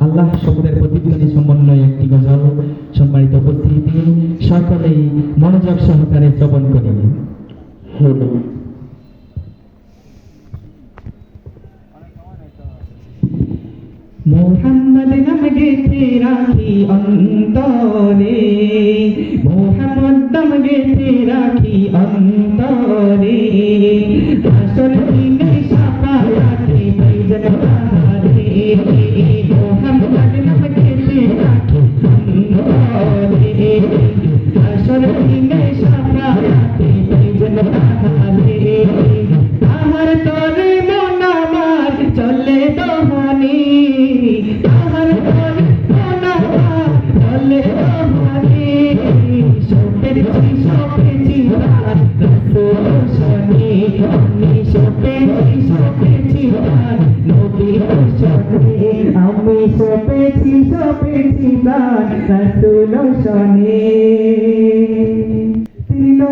আল্লাহ শব্দের প্রতিধ্বনি সমন্বয়ে একটি গজল সম্মানিত উপস্থিতি সকলেই মনোযোগ সহকারে শ্রবণ করি মোহাম্মদ নাম গেছে রাখি অন্তরে, মোহাম্মদ নাম গেছে রাখি অন্তরে আসল আমার তরে মন আমার চলে দোহানি আমার তরে মন আমার চলে দোহানি সপেছি সপেছি রসুল শনি আমি সপেছি সপেছি তার নবী শনি আমি সপেছি সপেছি তার রসুল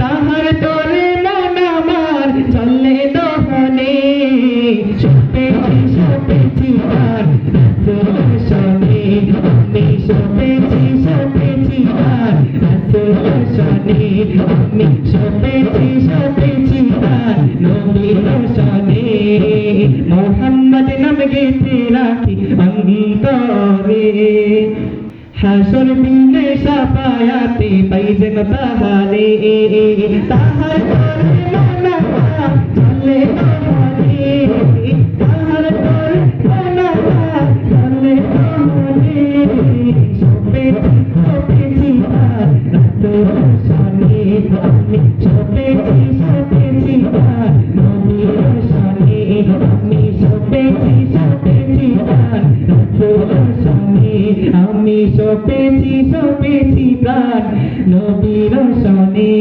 তাহার তোরে মন আমার চলে দোহনে সপেছি সপেছি তার রাসূল শনে আমি সপেছি সপেছি তার রাসূল শনে আমি সপেছি সপেছি নাম গেছে রাখি অন্তরে। হাসর দিনে সাফায়াতে পাইজেন তাহারে। তাহার করে মনা চলে তাহারে তাহার করে মনা চলে তাহারে সপেছি সপেছি তার রাসূল শানে আমি সপেছি সপেছি প্রাণ নবীর শনে